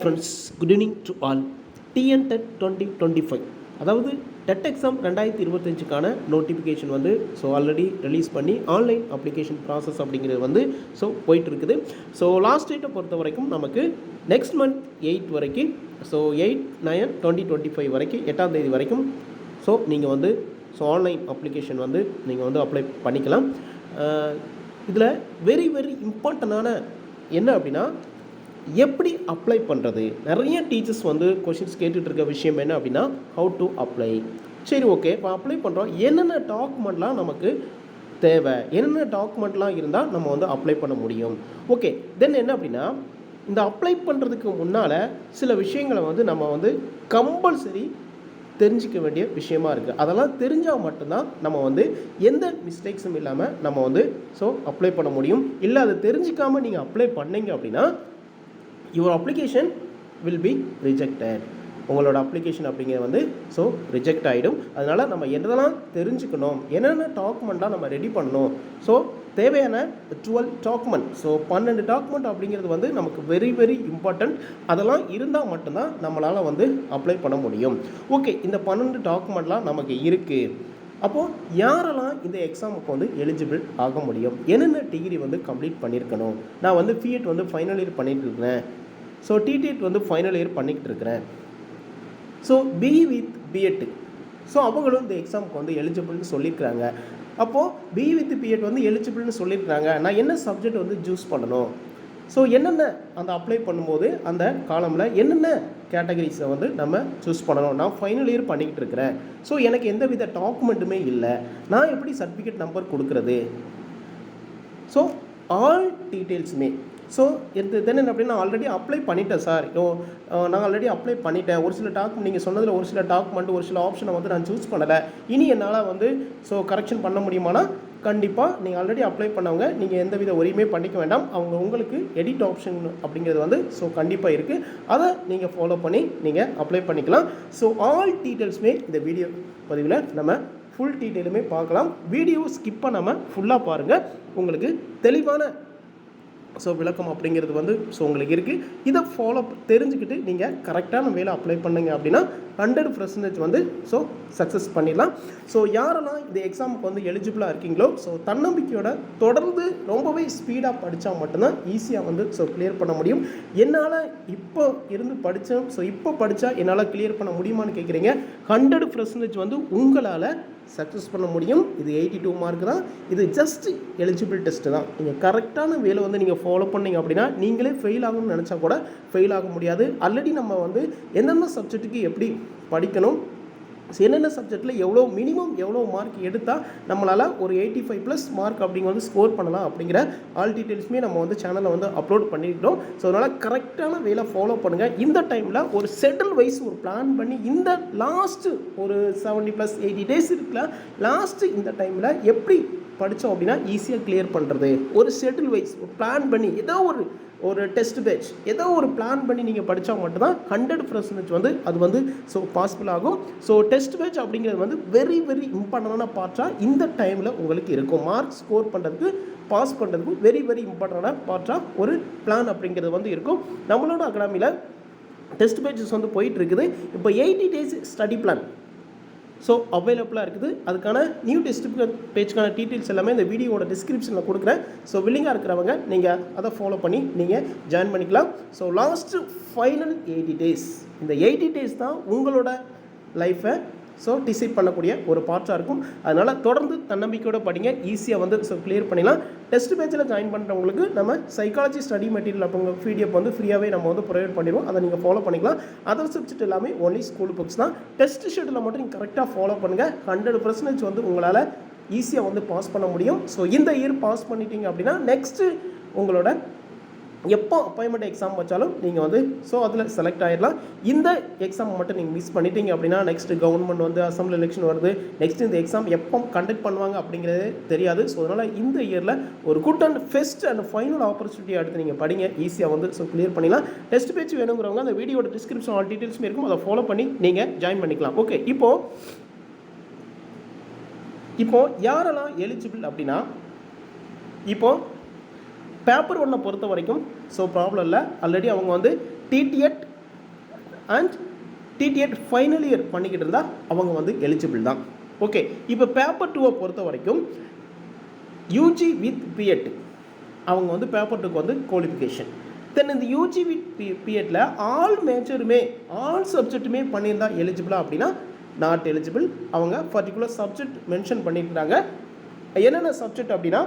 Friends good evening to all TN TET twenty twenty five அதாவது TET exam ரெண்டாயிரத்தி இருபத்தஞ்சுக்கான notification வந்து so already release பண்ணி online application process அப்படிங்கிறது வந்து ஸோ போயிட்டு இருக்குது ஸோ லாஸ்ட் டேட்டை பொறுத்த வரைக்கும் நமக்கு நெக்ஸ்ட் மந்த் எயிட் வரைக்கும் so eight nine twenty twenty five வரைக்கும் எட்டாம் தேதி வரைக்கும் ஸோ நீங்கள் வந்து ஸோ ஆன்லைன் அப்ளிகேஷன் வந்து நீங்கள் வந்து அப்ளை பண்ணிக்கலாம். இதில் வெரி வெரி இம்பார்ட்டண்டான என்ன அப்படின்னா எப்படி அப்ளை பண்ணுறது நிறைய டீச்சர்ஸ் வந்து கொஷின்ஸ் கேட்டுட்டு இருக்க விஷயம் என்ன அப்படின்னா ஹவு டு அப்ளை சரி ஓகே இப்போ அப்ளை பண்ணுறோம் என்னென்ன டாக்குமெண்ட்லாம் நமக்கு தேவை? என்னென்ன டாக்குமெண்ட்லாம் இருந்தால் நம்ம வந்து அப்ளை பண்ண முடியும்? ஓகே தென் என்ன அப்படின்னா இந்த அப்ளை பண்ணுறதுக்கு முன்னால் சில விஷயங்களை வந்து நம்ம வந்து கம்பல்சரி தெரிஞ்சிக்க வேண்டிய விஷயமா இருக்குது அதெல்லாம் தெரிஞ்சால் மட்டும்தான் நம்ம வந்து எந்த மிஸ்டேக்ஸும் இல்லாமல் நம்ம வந்து ஸோ அப்ளை பண்ண முடியும். இல்லை அதை தெரிஞ்சிக்காமல் நீங்கள் அப்ளை பண்ணீங்க அப்படின்னா your application will be rejected உங்களோட அப்ளிகேஷன் அப்படிங்கிறது வந்து ஸோ ரிஜெக்ட் ஆகிடும் அதனால் நம்ம என்னதெல்லாம் தெரிஞ்சுக்கணும் என்னென்ன டாக்குமெண்ட்டாக நம்ம ரெடி பண்ணணும் ஸோ தேவையான டுவெல் டாக்குமெண்ட் ஸோ பன்னெண்டு டாக்குமெண்ட் அப்படிங்கிறது வந்து நமக்கு வெரி வெரி இம்பார்ட்டண்ட் அதெல்லாம் இருந்தால் மட்டும்தான் நம்மளால் வந்து அப்ளை பண்ண முடியும். ஓகே இந்த பன்னெண்டு டாக்குமெண்ட்லாம் நமக்கு இருக்குது அப்போது யாரெல்லாம் இந்த எக்ஸாமுக்கு வந்து எலிஜிபிள் ஆக முடியும்? என்னென்ன டிகிரி வந்து கம்ப்ளீட் பண்ணியிருக்கணும் நான் வந்து பிஎட் வந்து ஃபைனல் இயர் பண்ணிகிட்டு இருக்கிறேன். ஸோ டிடிஎட் வந்து ஃபைனல் இயர் பண்ணிக்கிட்டு இருக்கிறேன். So B with BEd so அவங்களும் இந்த எக்ஸாமுக்கு வந்து எலிஜிபிள்னு சொல்லியிருக்கிறாங்க அப்போது பி வித் பிஎட் வந்து எலிஜிபிள்னு சொல்லியிருக்கிறாங்க நான் என்ன சப்ஜெக்ட் வந்து சூஸ் பண்ணணும்? ஸோ என்னென்ன அந்த அப்ளை பண்ணும்போது அந்த காலமில் என்னென்ன கேட்டகரிஸை வந்து நம்ம சூஸ் பண்ணணும்? நான் ஃபைனல் இயர் பண்ணிக்கிட்டு இருக்கிறேன். ஸோ எனக்கு எந்த வித டாக்குமெண்ட்டுமே இல்லை. நான் எப்படி சர்டிஃபிகேட் நம்பர் கொடுக்குறது? ஸோ ஆல் டீட்டெயில்ஸுமே ஸோ இது தென் என்ன அப்படின்னா ஆல்ரெடி அப்ளை பண்ணிட்டேன் சார் ஓ நான் ஆல்ரெடி அப்ளை பண்ணிட்டேன். ஒரு சில டாக்குமெண்ட் நீங்கள் சொன்னதில் ஒரு சில டாக்குமெண்ட் ஒரு சில ஆப்ஷனை வந்து நான் சூஸ் பண்ணலை. இனி என்னால் வந்து ஸோ கரெக்ஷன் பண்ண முடியுமானா கண்டிப்பாக நீங்கள் ஆல்ரெடி அப்ளை பண்ணவங்க நீங்கள் எந்த வித ஒரியுமே பண்ணிக்க வேண்டாம். அவங்க உங்களுக்கு எடிட் ஆப்ஷன் அப்படிங்கிறது வந்து ஸோ கண்டிப்பாக இருக்குது அதை நீங்கள் ஃபாலோ பண்ணி நீங்கள் அப்ளை பண்ணிக்கலாம். ஸோ ஆல் டீட்டெயில்ஸுமே இந்த வீடியோ பதிவில் நம்ம ஃபுல் டீட்டெயிலுமே பார்க்கலாம். வீடியோ ஸ்கிப் பண்ணாமல் ஃபுல்லாக பாருங்கள் உங்களுக்கு தெளிவான ஸோ விளக்கம் அப்படிங்கிறது வந்து ஸோ உங்களுக்கு இருக்குது இதை ஃபாலோ தெரிஞ்சுக்கிட்டு நீங்கள் கரெக்டான வேலை அப்ளை பண்ணுங்க அப்படின்னா ஹண்ட்ரட் பர்சன்டேஜ் வந்து ஸோ சக்ஸஸ் பண்ணிடலாம். ஸோ யாரெல்லாம் இந்த எக்ஸாமுக்கு வந்து எலிஜிபிளாக இருக்கீங்களோ ஸோ தன்னம்பிக்கையோட தொடர்ந்து ரொம்பவே ஸ்பீடாக படித்தா மட்டும்தான் ஈஸியாக வந்து ஸோ கிளியர் பண்ண முடியும். என்னால் இப்போ இருந்து படித்தேன் ஸோ இப்போ படித்தா என்னால் கிளியர் பண்ண முடியுமான்னு கேட்குறீங்க ஹண்ட்ரட் பர்சன்டேஜ் வந்து உங்களால் சக்ஸஸ் பண்ண முடியும். இது எயிட்டி டூ மார்க் தான். இது ஜஸ்ட் எலிஜிபிள் டெஸ்ட்டு தான். நீங்கள் கரெக்டான வேலை வந்து நீங்கள் ஃபாலோ பண்ணீங்க அப்படின்னா நீங்களே ஃபெயில் ஆகணும்னு நினச்சா கூட ஃபெயில் ஆக முடியாது. ஆல்ரெடி நம்ம வந்து எந்தெந்த சப்ஜெக்ட்டுக்கு எப்படி படிக்கணும் என்னென்ன சப்ஜெக்ட்டில் எவ்வளோ மினிமம் எவ்வளோ மார்க் எடுத்தால் நம்மளால் ஒரு எயிட்டி ஃபைவ் ப்ளஸ் மார்க் அப்படிங்க வந்து ஸ்கோர் பண்ணலாம் அப்படிங்கிற ஆல் டீட்டெயில்ஸுமே நம்ம வந்து சேனலில் வந்து அப்லோட் பண்ணியிருக்கிறோம். ஸோ அதனால் கரெக்டான வேலை ஃபாலோ பண்ணுங்கள் இந்த டைமில் ஒரு செட்டில் வைஸ் ஒரு பிளான் பண்ணி இந்த லாஸ்ட்டு ஒரு செவன்ட்டி ப்ளஸ் எயிட்டி டேஸ் இருக்குல்ல லாஸ்ட்டு இந்த டைமில் எப்படி படித்தோம் அப்படின்னா ஈஸியாக கிளியர் பண்ணுறது ஒரு செட்டில் வைஸ் ஒரு பிளான் பண்ணி ஏதோ ஒரு ஒரு டெஸ்ட் பேட்ச் ஏதோ ஒரு பிளான் பண்ணி நீங்கள் படித்தா மட்டும்தான் ஹண்ட்ரட் பர்சன்டேஜ் வந்து அது வந்து ஸோ பாசிபிள் ஆகும். ஸோ டெஸ்ட் பேட்ச் அப்படிங்கிறது வந்து வெரி வெரி இம்பார்ட்டண்டான பார்ட்டாக இந்த டைமில் உங்களுக்கு இருக்கும். மார்க் ஸ்கோர் பண்ணுறதுக்கு பாஸ் பண்ணுறதுக்கும் வெரி வெரி இம்பார்ட்டண்டான பார்ட்டாக ஒரு பிளான் அப்படிங்கிறது வந்து இருக்கும். நம்மளோட அகாடமியில் டெஸ்ட் பேட்சஸ் வந்து போயிட்டு இருக்குது. இப்போ eighty days study plan so அவைலபிளாக இருக்குது. அதுக்கான நியூ டெஸ்ட் பேஜ்க்கான டீட்டெயில்ஸ் எல்லாமே இந்த வீடியோவோட டிஸ்கிரிப்ஷனில் கொடுக்குறேன். ஸோ வில்லிங்காக இருக்கிறவங்க நீங்கள் அதை ஃபாலோ பண்ணி நீங்கள் ஜாயின் பண்ணிக்கலாம். So last final eighty days இந்த எயிட்டி டேஸ் தான் உங்களோட லைஃப்பை ஸோ டிசைட் பண்ணக்கூடிய ஒரு பார்ட்டாக இருக்கும். அதனால் தொடர்ந்து தன்னம்பிக்கையோட படிங்க. ஈஸியாக வந்து ஸோ கிளியர் பண்ணிடலாம். டெஸ்ட் பேஜில் ஜாயின் பண்ணுறவங்களுக்கு நம்ம சைக்காலஜி ஸ்டடி மெட்டீரியல் அப்போ பிடிஎஃப் வந்து ஃப்ரீயாகவே நம்ம வந்து ப்ரொவைட் பண்ணிடுவோம். அதை நீங்கள் ஃபாலோ பண்ணிக்கலாம். அதர் சப்ஜெக்ட் எல்லாமே ஒன்லி ஸ்கூல் புக்ஸ் தான். டெஸ்ட் ஷெட்யூலில் மட்டும் நீங்கள் கரெக்டாக ஃபாலோ பண்ணுங்கள் ஹண்ட்ரட் பர்சன்டேஜ் வந்து உங்களால் ஈஸியாக வந்து பாஸ் பண்ண முடியும். ஸோ இந்த இயர் பாஸ் பண்ணிட்டீங்க அப்படின்னா நெக்ஸ்ட்டு உங்களோட எப்போ அப்பாயின்மெண்ட் எக்ஸாம் வச்சாலும் நீங்கள் வந்து ஸோ அதில் செலக்ட் ஆகிடலாம் இந்த எக்ஸாம் மட்டும் நீங்கள் மிஸ் பண்ணிட்டீங்க அப்படின்னா நெக்ஸ்ட் கவர்மெண்ட் வந்து அசம்பிளி எலெக்ஷன் வருது. நெக்ஸ்ட் இந்த எக்ஸாம் எப்போ கண்டக்ட் பண்ணுவாங்க அப்படிங்கிறதே தெரியாது. ஸோ அதனால் இந்த இயரில் ஒரு good and first and final opportunity எடுத்து நீங்கள் படிங்க. ஈஸியாக வந்து ஸோ கிளியர் பண்ணிடலாம். டெஸ்ட் பேச்சு வேணுங்கிறவங்க அந்த வீடியோட டிஸ்கிரிப்ஷன் ஆல் டீட்டெயில்ஸுமே இருக்கும். அதை ஃபாலோ பண்ணி நீங்கள் ஜாயின் பண்ணிக்கலாம். ஓகே இப்போது இப்போது யாரெல்லாம் எலிஜிபிள் அப்படின்னா இப்போது பேப்பர் ஒன்றை பொறுத்த வரைக்கும் ஸோ ப்ராப்ளம் இல்லை. ஆல்ரெடி அவங்க வந்து DTEd and DTEd final year பண்ணிக்கிட்டு இருந்தால் அவங்க வந்து எலிஜிபிள் தான். ஓகே இப்போ பேப்பர் டூவை பொறுத்த வரைக்கும் யூஜி வித் பிஎட் அவங்க வந்து பேப்பர் டூக்கு வந்து குவாலிஃபிகேஷன் தென் இந்த யூஜி வித் பி பிஎட்டில் ஆல் மேஜருமே ஆல் சப்ஜெக்ட்டுமே பண்ணியிருந்தா எலிஜிபிளா அப்படின்னா நாட் எலிஜிபிள் அவங்க பர்டிகுலர் சப்ஜெக்ட் மென்ஷன் பண்ணியிருக்கிறாங்க. என்னென்ன சப்ஜெக்ட் அப்படின்னா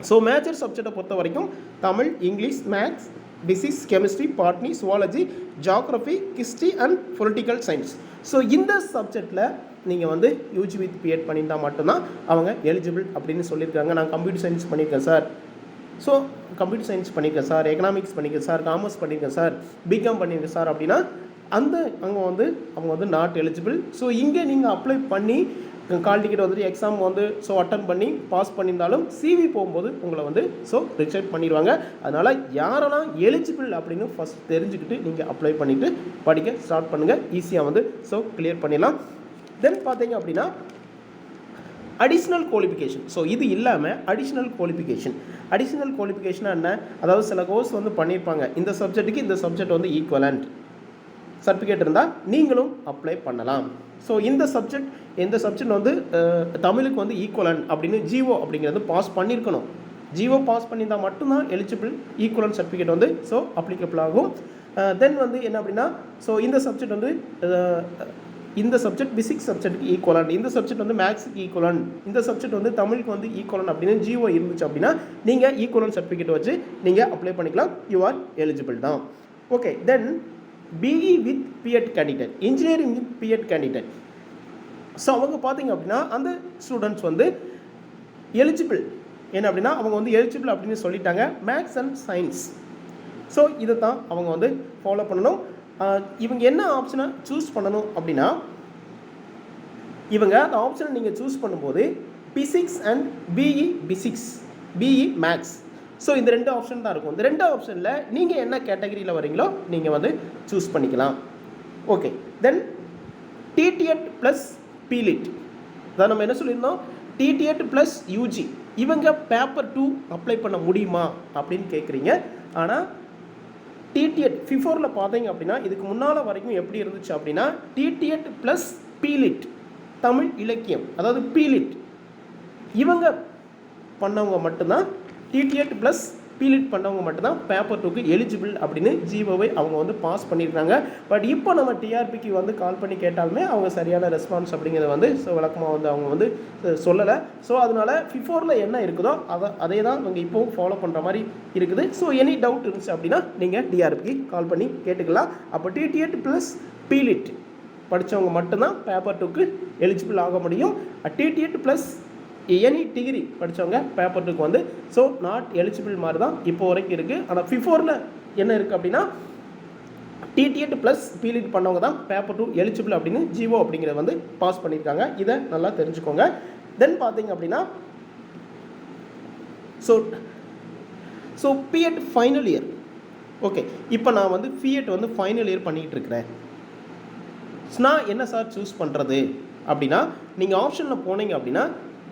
ஸோ மேஜர் சப்ஜெக்டை பொறுத்த வரைக்கும் Tamil English maths physics chemistry botany zoology geography history and political science so இந்த சப்ஜெக்டில் நீங்கள் வந்து யூஜி வித் பிஎட் பண்ணியிருந்தால் மட்டும்தான் அவங்க எலிஜிபிள் அப்படின்னு சொல்லியிருக்காங்க. நான் கம்ப்யூட்டர் சயின்ஸ் பண்ணியிருக்கேன் சார் ஸோ கம்ப்யூட்டர் சயின்ஸ் பண்ணியிருக்கேன் சார் எக்கனாமிக்ஸ் பண்ணியிருக்கேன் சார் காமர்ஸ் பண்ணியிருக்கேன் சார் பிகாம் பண்ணியிருக்கேன் சார் அப்படின்னா அந்த அங்கே வந்து அவங்க வந்து நாட் எலிஜிபிள் ஸோ இங்கே நீங்கள் அப்ளை பண்ணி கால் டிக்கெட் வந்துட்டு எக்ஸாம் வந்து ஸோ அட்டன் பண்ணி பாஸ் பண்ணியிருந்தாலும் சிவி போகும்போது உங்களை வந்து ஸோ ரிஜெக்ட் பண்ணிடுவாங்க. அதனால் யாரெல்லாம் எலிஜிபிள் அப்படின்னு ஃபஸ்ட் தெரிஞ்சுக்கிட்டு நீங்கள் அப்ளை பண்ணிவிட்டு படிக்க ஸ்டார்ட் பண்ணுங்கள் ஈஸியாக வந்து ஸோ கிளியர் பண்ணிடலாம். தென் பார்த்தீங்க அப்படின்னா அடிஷ்னல் குவாலிஃபிகேஷன் ஸோ இது இல்லாமல் அடிஷ்னல் குவாலிஃபிகேஷன் அடிஷ்னல் குவாலிஃபிகேஷனாக என்ன? அதாவது சில கோர்ஸ் வந்து பண்ணியிருப்பாங்க. இந்த சப்ஜெக்ட்டுக்கு இந்த சப்ஜெக்ட் வந்து ஈக்குவலண்ட் சர்டிஃபிகேட் இருந்தால் நீங்களும் அப்ளை பண்ணலாம். ஸோ இந்த சப்ஜெக்ட் இந்த சப்ஜெக்ட் வந்து தமிழுக்கு வந்து ஈக்குவலன் அப்படின்னு ஜிஓ அப்படிங்கிறது பாஸ் பண்ணியிருக்கணும் ஜிஓ பாஸ் பண்ணியிருந்தால் மட்டும்தான் எலிஜிபிள் ஈக்குவலன் சர்டிஃபிகேட் வந்து ஸோ அப்ளிகபிள் ஆகும். தென் வந்து என்ன அப்படின்னா ஸோ இந்த சப்ஜெக்ட் வந்து இந்த சப்ஜெக்ட் பிசிக்ஸ் சப்ஜெக்ட்டுக்கு ஈக்குவலன் இந்த சப்ஜெக்ட் வந்து மேக்ஸுக்கு ஈக்குவலன் இந்த சப்ஜெக்ட் வந்து தமிழுக்கு வந்து ஈக்குவலன் அப்படின்னு ஜிஓ இருந்துச்சு அப்படின்னா நீங்கள் ஈக்குவலன் சர்டிஃபிகேட் வச்சு நீங்கள் அப்ளை பண்ணிக்கலாம். யூ ஆர் எலிஜிபிள் தான். Okay then BE with BEd candidate engineering with BEd candidate so அவங்க பார்த்தீங்க அப்படின்னா அந்த ஸ்டூடெண்ட்ஸ் வந்து எலிஜிபிள் என்ன அப்படின்னா அவங்க வந்து எலிஜிபிள் அப்படின்னு சொல்லிட்டாங்க மேக்ஸ் அண்ட் சயின்ஸ் ஸோ இதை தான் அவங்க வந்து ஃபாலோ பண்ணணும். இவங்க என்ன ஆப்ஷனை சூஸ் பண்ணணும் அப்படின்னா இவங்க அந்த ஆப்ஷனை நீங்கள் சூஸ் பண்ணும்போது physics and BE physics BE maths so இந்த ரெண்டு ஆப்ஷன் தான் இருக்கும். இந்த ரெண்டு ஆப்ஷனில் நீங்கள் என்ன கேட்டகரியில் வரீங்களோ நீங்கள் வந்து சூஸ் பண்ணிக்கலாம். Okay then DTEd plus BLit அதான் நம்ம என்ன சொல்லியிருந்தோம்? டிடிஎட் ப்ளஸ் யூஜி இவங்க பேப்பர் டூ அப்ளை பண்ண முடியுமா அப்படின்னு கேட்குறீங்க ஆனால் டிடிஎட் ஃபிஃபோரில் பார்த்தீங்க அப்படின்னா இதுக்கு முன்னால் வரைக்கும் எப்படி இருந்துச்சு அப்படின்னா டிடிஎட் ப்ளஸ் பீலிட் தமிழ் இலக்கியம் அதாவது பீலிட் இவங்க பண்ணவங்க மட்டும்தான் டிடிஎட் ப்ளஸ் பீலிட் பண்ணவங்க மட்டும்தான் பேப்பர் டூக்கு எலிஜிபிள் அப்படின்னு ஜிஓவை அவங்க வந்து பாஸ் பண்ணியிருக்காங்க. பட் இப்போ நம்ம டிஆர்பிக்கு வந்து கால் பண்ணி கேட்டாலுமே அவங்க சரியான ரெஸ்பான்ஸ் அப்படிங்கிறத வந்து ஸோ விளக்கமாக வந்து அவங்க வந்து சொல்லலை. ஸோ அதனால ஃபிஃபோரில் என்ன இருக்குதோ அதை அதே தான் அவங்க இப்போவும் ஃபாலோ பண்ணுற மாதிரி இருக்குது. ஸோ எனி டவுட் இருந்துச்சு அப்படின்னா நீங்கள் டிஆர்பிக்கு கால் பண்ணி கேட்டுக்கலாம். அப்போ டிடிஎட் ப்ளஸ் பீலிட் படித்தவங்க மட்டும்தான் பேப்பர் டூக்கு எலிஜிபிள் ஆக முடியும். டிடிஎட் ப்ளஸ் எனி டிகிரி படித்தவங்க பேப்பர் டூக்கு வந்து ஸோ நாட் எலிஜிபிள் மாதிரி தான் இப்போ வரைக்கும் இருக்குது ஆனால் ஃபிஃபோரில் என்ன இருக்குது அப்படின்னா டிடிஎட் ப்ளஸ் பிலிட் பண்ணவங்க தான் பேப்பர் டூ எலிஜிபிள் அப்படின்னு ஜிஓ அப்படிங்கிறத வந்து பாஸ் பண்ணியிருக்காங்க. இதை நல்லா தெரிஞ்சுக்கோங்க. தென் பார்த்தீங்க அப்படின்னா so so BEd final year okay இப்போ நான் வந்து பிஎட் வந்து ஃபைனல் இயர் பண்ணிகிட்டு இருக்கிறேன் நான் என்ன சார் சூஸ் பண்ணுறது அப்படின்னா நீங்கள் ஆப்ஷனில் போனீங்க அப்படின்னா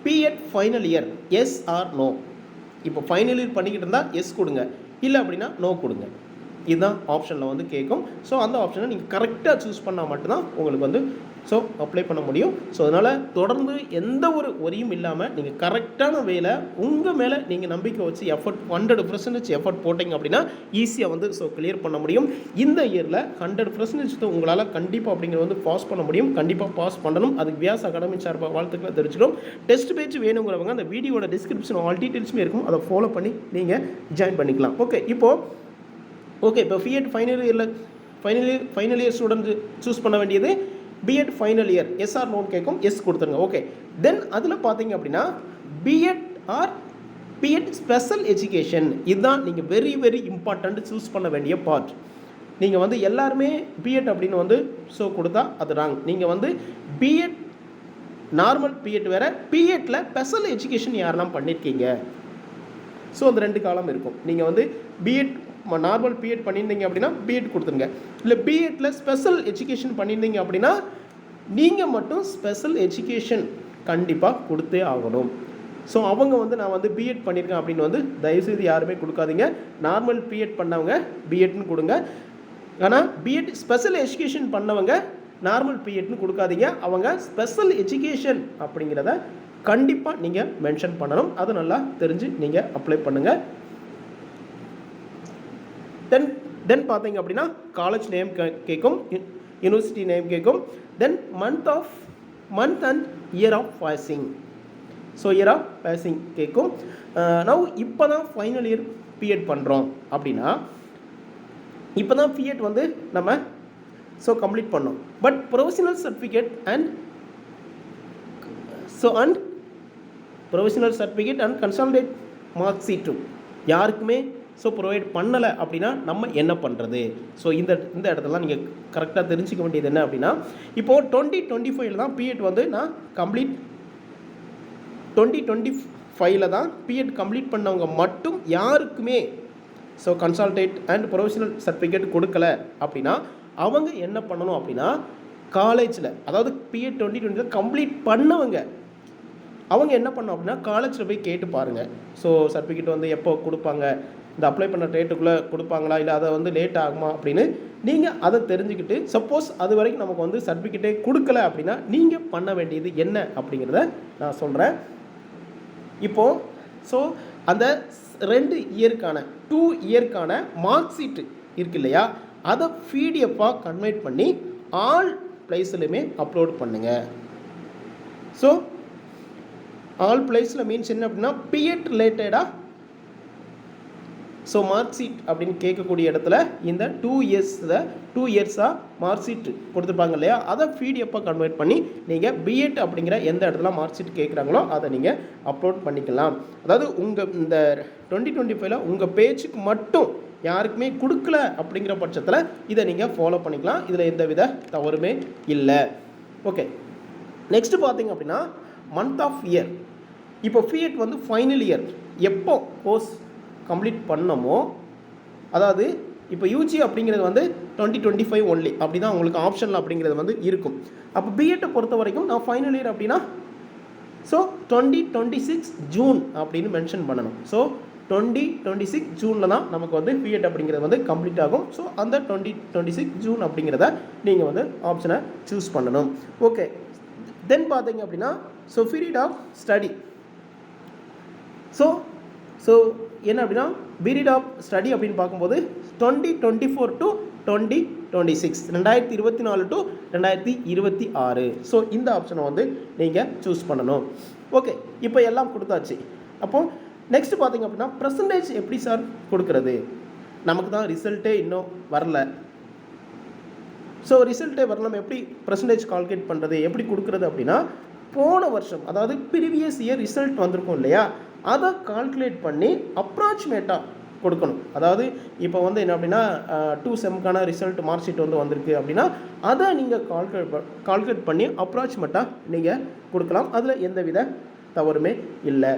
BEd final year yes or no இப்போ ஃபைனல் இயர் பண்ணிக்கிட்டு இருந்தால் எஸ் கொடுங்க. இல்லை அப்படின்னா நோ கொடுங்க. இதுதான் ஆப்ஷனில் வந்து கேட்கும் ஸோ அந்த ஆப்ஷனை நீங்கள் கரெக்டாக சூஸ் பண்ணால் மட்டும்தான் உங்களுக்கு வந்து ஸோ அப்ளை பண்ண முடியும். ஸோ அதனால் தொடர்ந்து எந்த ஒரு ஒரியும் இல்லாமல் நீங்கள் கரெக்டான வேலை உங்கள் மேலே நீங்கள் நம்பிக்கை வச்சு எஃபர்ட் ஹண்ட்ரட் பர்சன்டேஜ் எஃபர்ட் போட்டிங்க அப்படின்னா ஈஸியாக வந்து ஸோ கிளியர் பண்ண முடியும். இந்த இயரில் ஹண்ட்ரட் பர்சன்டேஜ் உங்களால் கண்டிப்பாக அப்படிங்கிறது வந்து பாஸ் பண்ண முடியும். கண்டிப்பாக பாஸ் பண்ணணும். அதுக்கு வியாஸ் அகாடமி சார்பாக வாழ்த்துக்களை தெரிஞ்சுக்கிறோம் டெஸ்ட் பேஜ் வேணுங்கிறவங்க அந்த வீடியோட டிஸ்கிரிப்ஷன் ஆல் டீட்டெயில்ஸுமே இருக்கும். அதை ஃபாலோ பண்ணி நீங்கள் ஜாயின் பண்ணிக்கலாம். ஓகே இப்போது ஓகே இப்போ பிஎட் ஃபைனல் இயரில் final year final year student choose பண்ண வேண்டியது BEd final year yes or known கேட்கும் எஸ் கொடுத்துருங்க. ஓகே தென் அதில் பார்த்தீங்க அப்படின்னா BEd or BEd special education இதுதான் நீங்கள் வெரி வெரி இம்பார்ட்டண்ட் சூஸ் பண்ண வேண்டிய பார்ட் நீங்கள் வந்து எல்லாருமே பிஎட் அப்படின்னு வந்து ஸோ கொடுத்தா அது ராங் நீங்கள் வந்து பிஎட் நார்மல் பிஎட் வேறு பிஎட்டில் ஸ்பெஷல் எஜுகேஷன் யாரெல்லாம் பண்ணியிருக்கீங்க ஸோ அந்த ரெண்டு காலம் இருக்கும். நீங்கள் வந்து பிஎட் நார்மல் பிஎட் பண்ணியிருந்தீங்க அப்படின்னா பிஎட் கொடுத்துருங்க. இல்லை பிஎட்டில் ஸ்பெஷல் எஜுகேஷன் பண்ணியிருந்தீங்க அப்படின்னா நீங்கள் மட்டும் ஸ்பெஷல் எஜுகேஷன் கண்டிப்பாக கொடுத்தே ஆகணும். ஸோ அவங்க வந்து நான் வந்து பிஎட் பண்ணியிருக்கேன் அப்படின்னு வந்து தயவுசெய்து யாருமே கொடுக்காதீங்க. நார்மல் பிஎட் பண்ணவங்க பிஎட்னு கொடுங்க. ஆனால் பிஎட் ஸ்பெஷல் எஜுகேஷன் பண்ணவங்க நார்மல் பிஎட்னு கொடுக்காதீங்க. அவங்க ஸ்பெஷல் எஜுகேஷன் அப்படிங்கிறத கண்டிப்பாக நீங்கள் மென்ஷன் பண்ணணும். அது நல்லா தெரிஞ்சு நீங்கள் அப்ளை பண்ணுங்கள் தென் தென் பார்த்தீங்க அப்படின்னா காலேஜ் நேம் கேட்கும் யூனிவர்சிட்டி நேம் கேட்கும் then month of month and year of passing so year of passing கேட்கும் நவ் இப்போ தான் ஃபைனல் இயர் பிஎட் பண்ணுறோம் அப்படின்னா இப்போ தான் பிஎட் வந்து நம்ம ஸோ கம்ப்ளீட் பண்ணோம். But professional certificate and so and professional certificate and consolidated mark ஷீட்டும் யாருக்குமே ஸோ ப்ரொவைட் பண்ணலை அப்படின்னா நம்ம என்ன பண்ணுறது ஸோ இந்த இந்த இடத்துல நீங்கள் கரெக்டாக தெரிஞ்சுக்க வேண்டியது என்ன அப்படின்னா இப்போது டுவெண்ட்டி டுவெண்ட்டி ஃபைவ்ல தான் பிஎட் வந்து நான் கம்ப்ளீட் டுவெண்ட்டி டுவெண்ட்டி ஃபைவ்ல தான் பிஎட் கம்ப்ளீட் பண்ணவங்க மட்டும் யாருக்குமே so consolidated and professional certificate கொடுக்கல அப்படின்னா அவங்க என்ன பண்ணணும் அப்படின்னா காலேஜில் அதாவது பிஎட் டுவெண்ட்டி டுவெண்ட்டியில் கம்ப்ளீட் பண்ணவங்க அவங்க என்ன பண்ணோம் அப்படின்னா காலேஜில் போய் கேட்டு பாருங்கள் ஸோ சர்டிஃபிகேட் வந்து எப்போ கொடுப்பாங்க? இந்த அப்ளை பண்ண டேட்டுக்குள்ளே கொடுப்பாங்களா? இல்லை அதை வந்து லேட் ஆகுமா? அப்படின்னு நீங்கள் அதை தெரிஞ்சுக்கிட்டு சப்போஸ் அது வரைக்கும் நமக்கு வந்து சர்டிஃபிகேட்டே கொடுக்கல அப்படின்னா நீங்கள் பண்ண வேண்டியது என்ன அப்படிங்கிறத நான் சொல்கிறேன் இப்போது ஸோ அந்த ரெண்டு இயருக்கான டூ இயருக்கான மார்க் ஷீட்டு இருக்கு இல்லையா? அதை பிடிஎஃபாக கன்வெர்ட் பண்ணி ஆல் பிளேஸ்லையுமே அப்லோட் பண்ணுங்கள் ஸோ ஆல் பிளேஸில் மீன்ஸ் என்ன அப்படின்னா பிஎட் ரிலேட்டடாக ஸோ மார்க் ஷீட் அப்படின்னு கேட்கக்கூடிய இடத்துல இந்த டூ இயர்ஸில் டூ இயர்ஸாக மார்க் ஷீட் கொடுத்துருப்பாங்க இல்லையா? அதை பிடிஎஃபாக கன்வெர்ட் பண்ணி நீங்கள் பிஎட் அப்படிங்கிற எந்த இடத்துல மார்க் ஷீட் கேட்குறாங்களோ அதை நீங்கள் அப்லோட் பண்ணிக்கலாம். அதாவது உங்கள் இந்த டுவெண்ட்டி டுவெண்ட்டி ஃபைவ்ல உங்கள் பேஜுக்கு மட்டும் யாருக்குமே கொடுக்கல அப்படிங்கிற பட்சத்தில் இதை நீங்கள் ஃபாலோ பண்ணிக்கலாம். இதில் எந்த வித தவறுமே இல்லை. ஓகே நெக்ஸ்ட்டு பார்த்தீங்க அப்படின்னா மந்த் ஆஃப் இயர் இப்போ ஃபிஎட் வந்து ஃபைனல் இயர் எப்போ? கோர்ஸ் கம்ப்ளீட் பண்ணமோ அதாவது இப்போ யூஜி அப்படிங்கிறது வந்து டுவெண்ட்டி டுவெண்ட்டி ஃபைவ் ஒன்லி அப்படி தான் உங்களுக்கு ஆப்ஷனில் அப்படிங்கிறது வந்து இருக்கும். அப்போ பிஎட்டை பொறுத்த வரைக்கும் நான் ஃபைனல் இயர் அப்படின்னா so twenty twenty six June அப்படின்னு மென்ஷன் பண்ணணும். ஸோ டுவெண்ட்டி டுவெண்ட்டி சிக்ஸ் ஜூனில் தான் நமக்கு வந்து பிஎட் அப்படிங்கிறது வந்து கம்ப்ளீட் ஆகும். ஸோ அந்த டுவெண்ட்டி டுவெண்ட்டி சிக்ஸ் ஜூன் அப்படிங்கிறத நீங்கள் வந்து ஆப்ஷனை சூஸ் பண்ணணும். ஓகே தென் பார்த்தீங்க அப்படின்னா so period of study so so என்ன அப்படின்னா பீரியட் ஆஃப் ஸ்டடி அப்படின்னு பார்க்கும்போது twenty twenty four to twenty twenty six ரெண்டாயிரத்தி இருபத்தி நாலு டு ரெண்டாயிரத்தி இருபத்தி ஆறு. ஸோ இந்த ஆப்ஷனை வந்து நீங்கள் சூஸ் பண்ணணும். ஓகே இப்போ எல்லாம் கொடுத்தாச்சு. அப்போது நெக்ஸ்ட் பார்த்தீங்க அப்படின்னா பர்சன்டேஜ் எப்படி சார் கொடுக்கறது? நமக்கு தான் ரிசல்ட்டே இன்னும் வரல. ஸோ ரிசல்ட்டே வரல நம்ம எப்படி பர்சன்டேஜ் கால்குலேட் பண்ணுறது எப்படி கொடுக்குறது அப்படின்னா போன வருஷம் அதாவது ப்ரீவியஸ் இயர் ரிசல்ட் வந்திருக்கும் இல்லையா? அதை கால்குலேட் பண்ணி அப்ராக்சிமேட்டாக கொடுக்கணும். அதாவது இப்போ வந்து என்ன அப்படின்னா டூ செம்க்கான ரிசல்ட் மார்க் ஷீட் வந்து வந்திருக்கு அப்படின்னா அதை நீங்கள் கால்குலேட் கால்குலேட் பண்ணி அப்ராக்சிமேட்டாக நீங்கள் கொடுக்கலாம். அதில் எந்த வித தவறுமே இல்லை.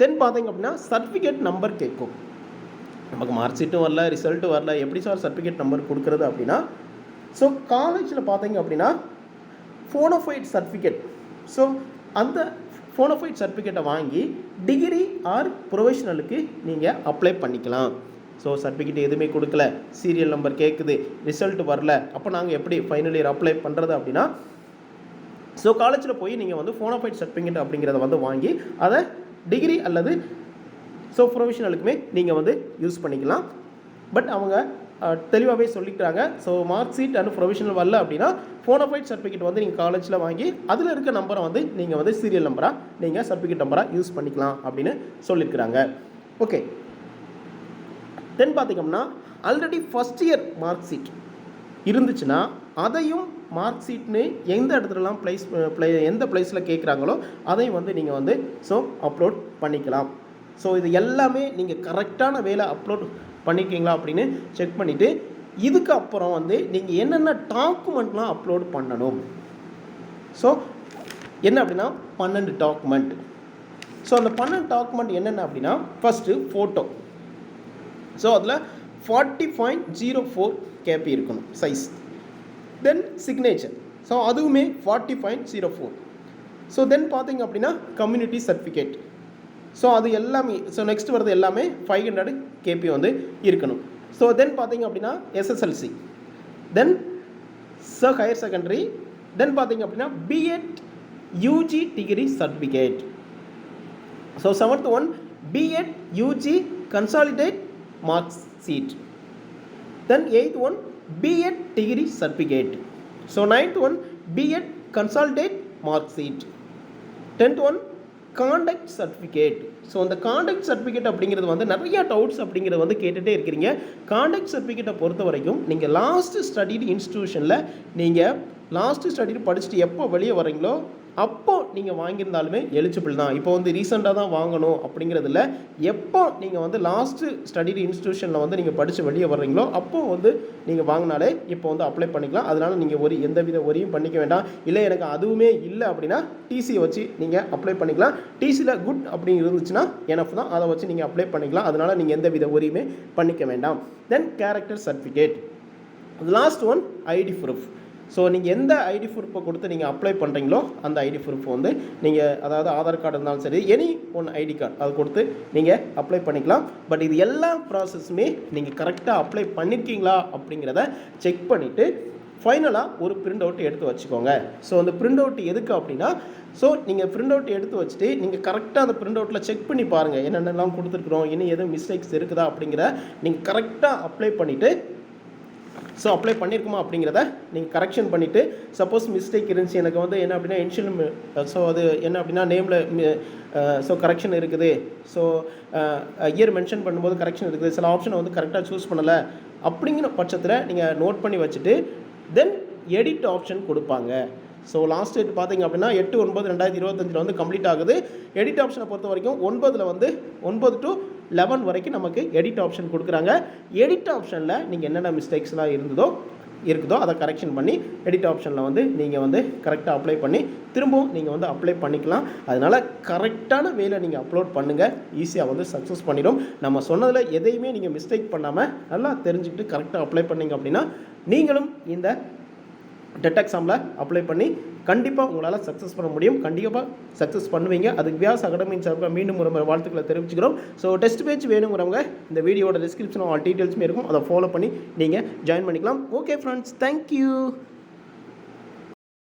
தென் பார்த்தீங்க அப்படின்னா சர்டிஃபிகேட் நம்பர் கேட்கும். நமக்கு மார்க் ஷீட்டும் வரல ரிசல்ட்டும் வரல எப்படி சார் சர்டிஃபிகேட் நம்பர் கொடுக்குறது அப்படின்னா ஸோ காலேஜில் பார்த்தீங்க அப்படின்னா ஃபோனோஃபைட் சர்டிஃபிகேட் ஸோ அந்த ஃபோனோஃபைட் சர்டிஃபிகேட்டை வாங்கி டிகிரி ஆர் ப்ரொஃபஷனலுக்கு நீங்கள் அப்ளை பண்ணிக்கலாம். ஸோ சர்டிஃபிகேட் எதுவுமே கொடுக்கல. சீரியல் நம்பர் கேட்குது ரிசல்ட் வரல. அப்போ நாங்கள் எப்படி ஃபைனல் இயர் அப்ளை பண்ணுறது அப்படின்னா ஸோ காலேஜில் போய் நீங்கள் வந்து ஃபோனோஃபைட் சர்டிஃபிகேட் அப்படிங்கிறத வந்து வாங்கி அதை டிகிரி அல்லது ஸோ ப்ரொஃபஷனலுக்குமே நீங்கள் வந்து யூஸ் பண்ணிக்கலாம். பட் அவங்க தெளிவாகவே சொல்லிக்கிறாங்க. So mark sheet and professional வரல அப்படின்னா ஃபோனோஃபைட் சர்டிஃபிகேட் வந்து நீங்கள் காலேஜில் வாங்கி அதில் இருக்க நம்பரை வந்து நீங்கள் வந்து சீரியல் நம்பராக நீங்கள் சர்டிஃபிகேட் நம்பராக யூஸ் பண்ணிக்கலாம் அப்படின்னு சொல்லியிருக்கிறாங்க ஓகே தென் பார்த்திங்கன்னா already first year mark sheet இருந்துச்சுன்னா அதையும் மார்க் ஷீட்னு எந்த இடத்துலலாம் ப்ளேஸ் ப்ளே எந்த ப்ளேஸில் கேட்குறாங்களோ அதையும் வந்து நீங்கள் வந்து ஸோ அப்லோட் பண்ணிக்கலாம். ஸோ இது எல்லாமே நீங்கள் கரெக்டான வேலை அப்லோட் பண்ணிக்கிங்களா அப்படின்னு செக் பண்ணிவிட்டு இதுக்கப்புறம் வந்து நீங்கள் என்னென்ன டாக்குமெண்ட்லாம் அப்லோட் பண்ணணும்? ஸோ என்ன அப்படின்னா பன்னெண்டு டாக்குமெண்ட் ஸோ அந்த பன்னெண்டு டாக்குமெண்ட் என்னென்ன அப்படின்னா ஃபஸ்ட்டு ஃபோட்டோ ஸோ அதில் forty point zero four KB இருக்கணும் சைஸ் தென் சிக்னேச்சர் ஸோ அதுவுமே forty point zero four so then பார்த்தீங்க அப்படின்னா கம்யூனிட்டி சர்டிஃபிகேட் ஸோ அது எல்லாமே ஸோ நெக்ஸ்ட் வரது எல்லாமே ஃபைவ் ஹண்ட்ரட் கேபி வந்து இருக்கணும். ஸோ தென் பார்த்தீங்க அப்படின்னா எஸ்எஸ்எல்சி தென் ச ஹையர் செகண்டரி தென் பார்த்தீங்க அப்படின்னா BEd UG degree certificate so seventh one BEd UG consolidate marks sheet then eighth one BEd degree certificate so ninth one BEd consolidate mark sheet tenth one conduct certificate so அந்த conduct certificate அப்படிங்கிறது வந்து நிறைய doubts அப்படிங்கிறது வந்து கேட்டுகிட்டே இருக்கிறீங்க. Contact சர்டிஃபிகேட்டை பொறுத்த வரைக்கும் நீங்கள் லாஸ்ட்டு ஸ்டடிடு இன்ஸ்டியூஷனில் நீங்கள் லாஸ்ட்டு ஸ்டடிடு படிச்சுட்டு எப்போ வெளியே வரீங்களோ அப்போ நீங்கள் வாங்கியிருந்தாலுமே எலிஜிபிள் தான். இப்போ வந்து ரீசெண்டாக தான் வாங்கணும் அப்படிங்கிறதுல எப்போ நீங்கள் வந்து லாஸ்ட்டு ஸ்டடி இன்ஸ்டியூஷனில் வந்து நீங்கள் படித்து வெளியே வர்றீங்களோ அப்போது வந்து நீங்கள் வாங்கினாலே இப்போ வந்து அப்ளை பண்ணிக்கலாம். அதனால் நீங்கள் ஒரு எந்த வித ஒரியும் பண்ணிக்க வேண்டாம். இல்லை எனக்கு அதுவுமே இல்லை அப்படின்னா டிசியை வச்சு நீங்கள் அப்ளை பண்ணிக்கலாம். டிசியில் குட் அப்படிங்கிறது இருந்துச்சுன்னா எனஃப் தான். அதை வச்சு நீங்கள் அப்ளை பண்ணிக்கலாம். அதனால் நீங்கள் எந்த வித ஒரியுமே பண்ணிக்க வேண்டாம். Then character certificate last one ID proof so நீங்கள் எந்த ஐடி ப்ரூஃபை கொடுத்து நீங்கள் அப்ளை பண்ணுறீங்களோ அந்த ஐடி ப்ரூஃப் வந்து நீங்கள் அதாவது ஆதார் கார்டு இருந்தாலும் சரி எனி ஒன் ஐடி கார்டு அது கொடுத்து நீங்கள் அப்ளை பண்ணிக்கலாம். பட் இது எல்லா ப்ராசஸுமே நீங்கள் கரெக்டாக அப்ளை பண்ணியிருக்கீங்களா அப்படிங்கிறத செக் பண்ணிவிட்டு ஃபைனலாக ஒரு பிரிண்ட் அவுட் எடுத்து வச்சுக்கோங்க. ஸோ அந்த பிரிண்ட் அவுட் எதுக்கு அப்படின்னா ஸோ நீங்கள் பிரிண்ட் அவுட் எடுத்து வச்சுட்டு நீங்கள் கரெக்டாக அந்த பிரிண்ட் அவுட்டில் செக் பண்ணி பாருங்கள் என்னென்னலாம் கொடுத்துருக்குறோம் இனி எதுவும் மிஸ்டேக்ஸ் இருக்குதா அப்படிங்கிற நீங்கள் கரெக்டாக அப்ளை பண்ணிவிட்டு ஸோ அப்ளை பண்ணியிருக்குமா அப்படிங்கிறத நீங்கள் கரெக்ஷன் பண்ணிவிட்டு சப்போஸ் மிஸ்டேக் இருந்துச்சு எனக்கு வந்து என்ன அப்படின்னா இன்ஷியல் ஸோ uh, அது என்ன அப்படின்னா நேமில் ஸோ கரெக்ஷன் இருக்குது. ஸோ இயர் மென்ஷன் பண்ணும்போது கரெக்ஷன் இருக்குது. சில ஆப்ஷனை வந்து கரெக்டாக சூஸ் பண்ணலை. அப்படிங்கிற பட்சத்தில் நீங்கள் நோட் பண்ணி வச்சுட்டு தென் எடிட் ஆப்ஷன் கொடுப்பாங்க. ஸோ லாஸ்ட் டேட் பார்த்தீங்க அப்படின்னா எட்டு ஒன்பது ரெண்டாயிரத்தி இருபத்தஞ்சில் வந்து கம்ப்ளீட் ஆகுது. எடிட் ஆப்ஷனை பொறுத்த வரைக்கும் ஒன்பதில் வந்து ஒன்பது டு லெவன் வரைக்கும் நமக்கு எடிட் ஆப்ஷன் கொடுக்குறாங்க. எடிட் ஆப்ஷனில் நீங்கள் என்னென்ன மிஸ்டேக்ஸ்லாம் இருந்ததோ இருக்குதோ அதை கரெக்ஷன் பண்ணி எடிட் ஆப்ஷனில் வந்து நீங்கள் வந்து கரெக்டாக அப்ளை பண்ணி திரும்பவும் நீங்கள் வந்து அப்ளை பண்ணிக்கலாம். அதனால் கரெக்டான வேலை நீங்கள் அப்லோட் பண்ணுங்கள் ஈஸியாக வந்து சக்ஸஸ் பண்ணிடும். நம்ம சொன்னதில் எதையுமே நீங்கள் மிஸ்டேக் பண்ணாமல் நல்லா தெரிஞ்சுக்கிட்டு கரெக்டாக அப்ளை பண்ணீங்க அப்படின்னா நீங்களும் இந்த டெட் எக்ஸாமில் அப்ளை பண்ணி கண்டிப்பாக உங்களால் சக்ஸஸ் பண்ண முடியும். கண்டிப்பாக சக்ஸஸ் பண்ணுவீங்க. அதுக்கு வியாஸ் அகாடமியின் சார்பாக மீண்டும் ஒரு முறை வாழ்த்துக்களை தெரிவிச்சுக்கிறோம். ஸோ டெஸ்ட் பேஜ் வேணுங்கிறவங்க இந்த வீடியோட டிஸ்கிரிப்ஷன் ஆல் டீட்டெயில்ஸுமே இருக்கும். அதை ஃபாலோ பண்ணி நீங்கள் ஜாயின் பண்ணிக்கலாம். Okay friends thank you